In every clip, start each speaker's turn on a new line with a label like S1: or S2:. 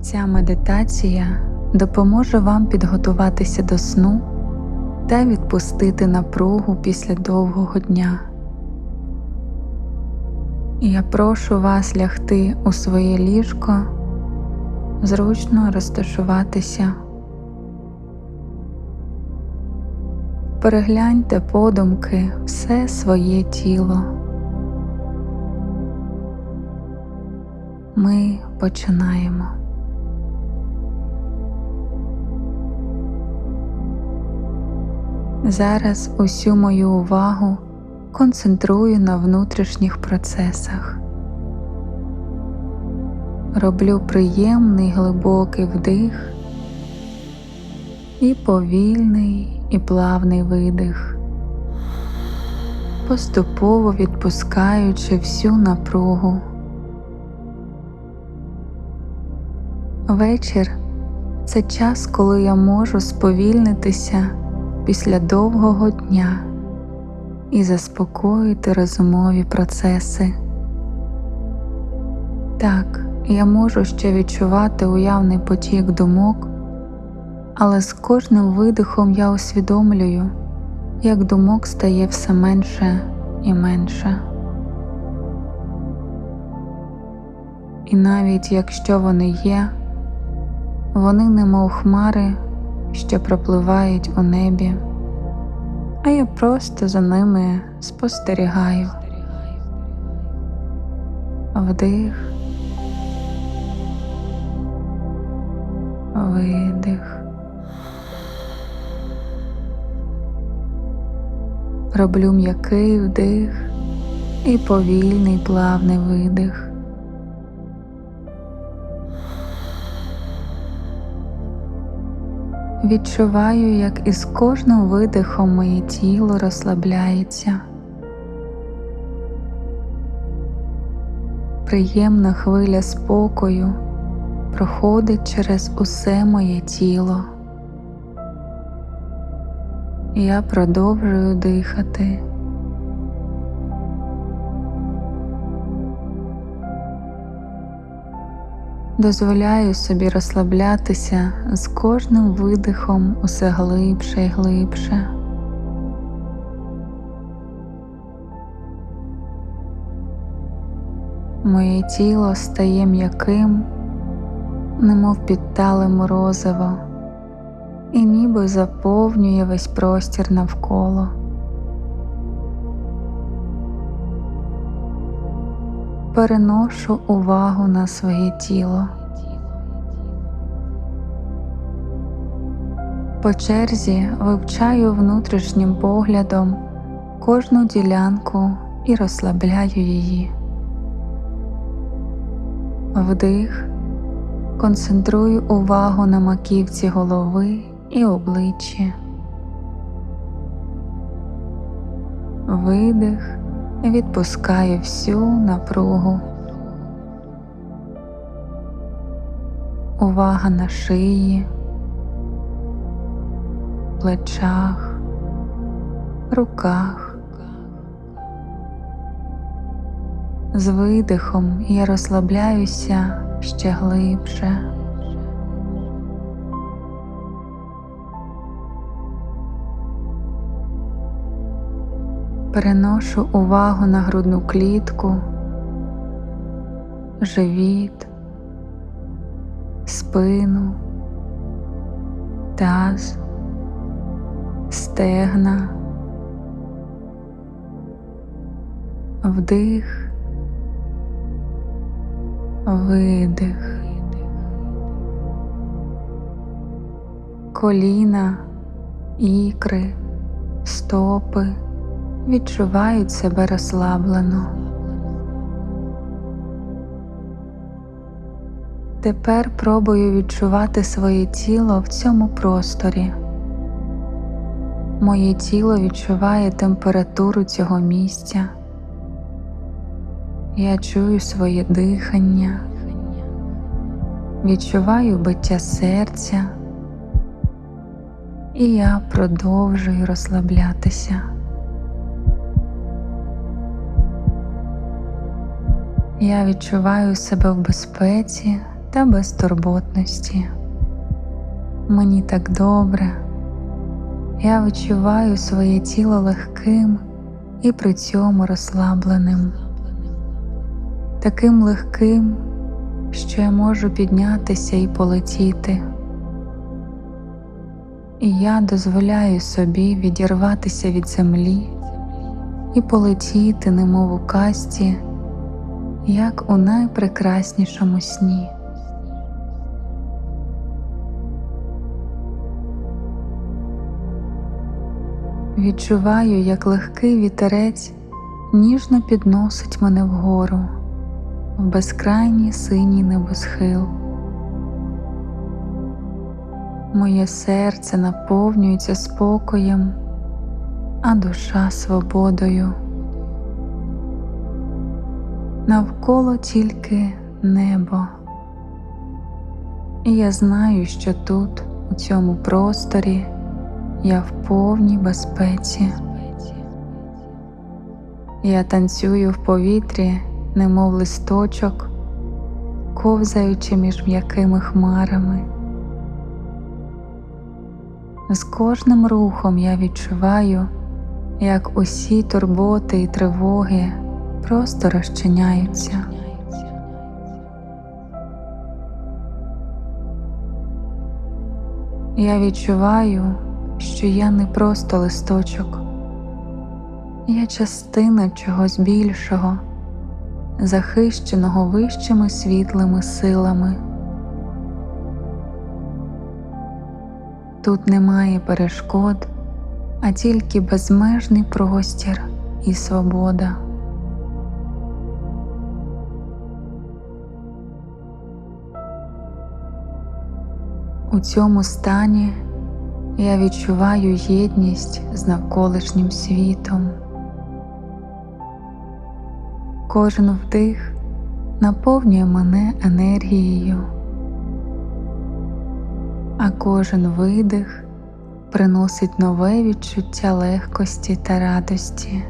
S1: Ця медитація допоможе вам підготуватися до сну та відпустити напругу після довгого дня. Я прошу вас лягти у своє ліжко, зручно розташуватися. Перегляньте подумки все своє тіло. Ми починаємо. Зараз усю мою увагу концентрую на внутрішніх процесах. Роблю приємний глибокий вдих і повільний і плавний видих, поступово відпускаючи всю напругу. Вечір це час, коли я можу сповільнитися після довгого дня і заспокоїти розумові процеси. Так, я можу ще відчувати уявний потік думок, але з кожним видихом я усвідомлюю, як думок стає все менше і менше. І навіть якщо вони є, вони немов хмари, що пропливають у небі, а я просто за ними спостерігаю. Вдих, видих. Роблю м'який вдих і повільний плавний видих. Відчуваю, як із кожним видихом моє тіло розслабляється. Приємна хвиля спокою проходить через усе моє тіло. Я продовжую дихати. Дозволяю собі розслаблятися з кожним видихом усе глибше і глибше. Моє тіло стає м'яким, немов підтале морозиво, і ніби заповнює весь простір навколо. Переношу увагу на своє тіло. По черзі вивчаю внутрішнім поглядом кожну ділянку і розслабляю її. Вдих, концентрую увагу на маківці голови і обличчі. Видих відпускаю всю напругу. Увага на шиї, плечах, руках. З видихом я розслабляюся ще глибше. Переношу увагу на грудну клітку, живіт, спину, таз, стегна, вдих, видих, коліна, ікри, стопи відчувають себе розслаблено. Тепер пробую відчувати своє тіло в цьому просторі. Моє тіло відчуває температуру цього місця. Я чую своє дихання, відчуваю биття серця, і я продовжую розслаблятися. Я відчуваю себе в безпеці та безтурботності. Мені так добре, я відчуваю своє тіло легким і при цьому розслабленим, таким легким, що я можу піднятися і полетіти. І я дозволяю собі відірватися від землі і полетіти, немов у касті, як у найпрекраснішому сні. Відчуваю, як легкий вітерець ніжно підносить мене вгору в безкрайній синій небосхил. Моє серце наповнюється спокоєм, а душа свободою. Навколо тільки небо, і я знаю, що тут, у цьому просторі, я в повній безпеці. Я танцюю в повітрі, немов листочок, ковзаючи між м'якими хмарами. З кожним рухом я відчуваю, як усі турботи і тривоги просто розчиняються. Я відчуваю, що я не просто листочок, я частина чогось більшого, захищеного вищими світлими силами. Тут немає перешкод, а тільки безмежний простір і свобода. У цьому стані я відчуваю єдність з навколишнім світом. Кожен вдих наповнює мене енергією, а кожен видих приносить нове відчуття легкості та радості.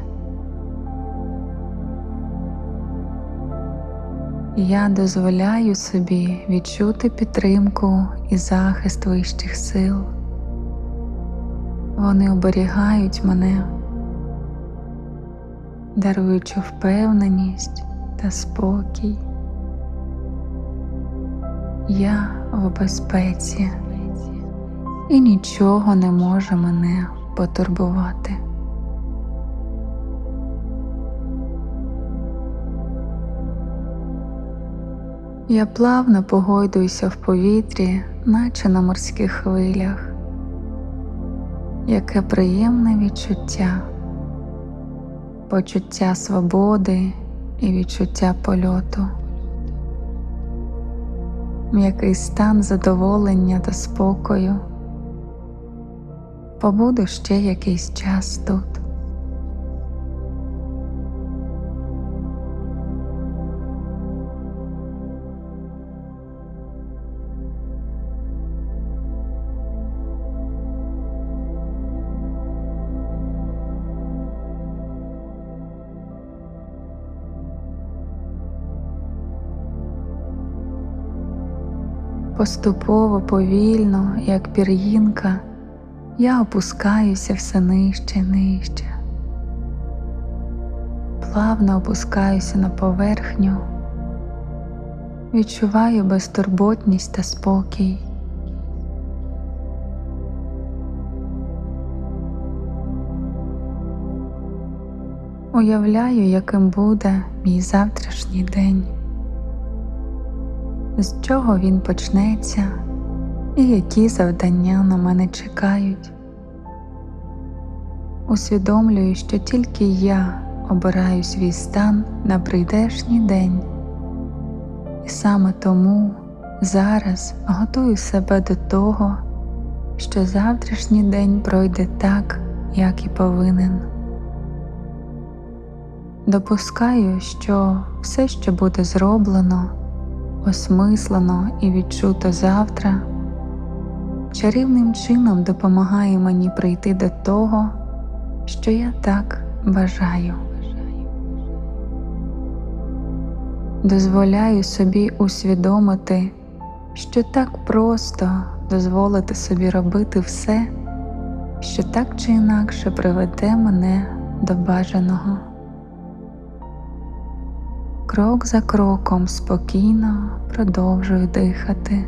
S1: Я дозволяю собі відчути підтримку і захист вищих сил. Вони оберігають мене, даруючи впевненість та спокій. Я в безпеці і нічого не може мене потурбувати. Я плавно погойдуюся в повітрі, наче на морських хвилях. Яке приємне відчуття, почуття свободи і відчуття польоту, м'який стан задоволення та спокою. Побуду ще якийсь час тут. Поступово, повільно, як пір'їнка, я опускаюся все нижче, нижче, плавно опускаюся на поверхню, відчуваю безтурботність та спокій. Уявляю, яким буде мій завтрашній день з чого він почнеться і які завдання на мене чекають. Усвідомлюю, що тільки я обираю свій стан на прийдешній день, і саме тому зараз готую себе до того, що завтрашній день пройде так, як і повинен. Допускаю, що все, що буде зроблено, осмислено і відчуто завтра, чарівним чином допомагає мені прийти до того, що я так бажаю. Дозволяю собі усвідомити, що так просто дозволити собі робити все, що так чи інакше приведе мене до бажаного. Крок за кроком спокійно продовжую дихати,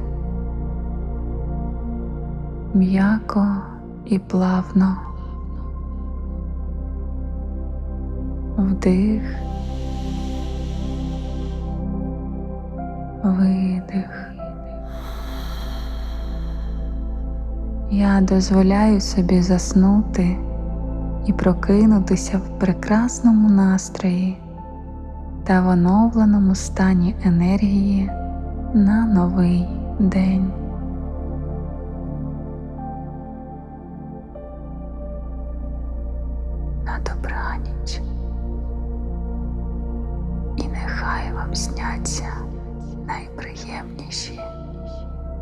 S1: м'яко і плавно. Вдих, видих. Я дозволяю собі заснути і прокинутися в прекрасному настрої та в оновленому стані енергії на новий день. На добраніч. І нехай вам сняться найприємніші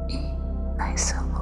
S1: і найсолодші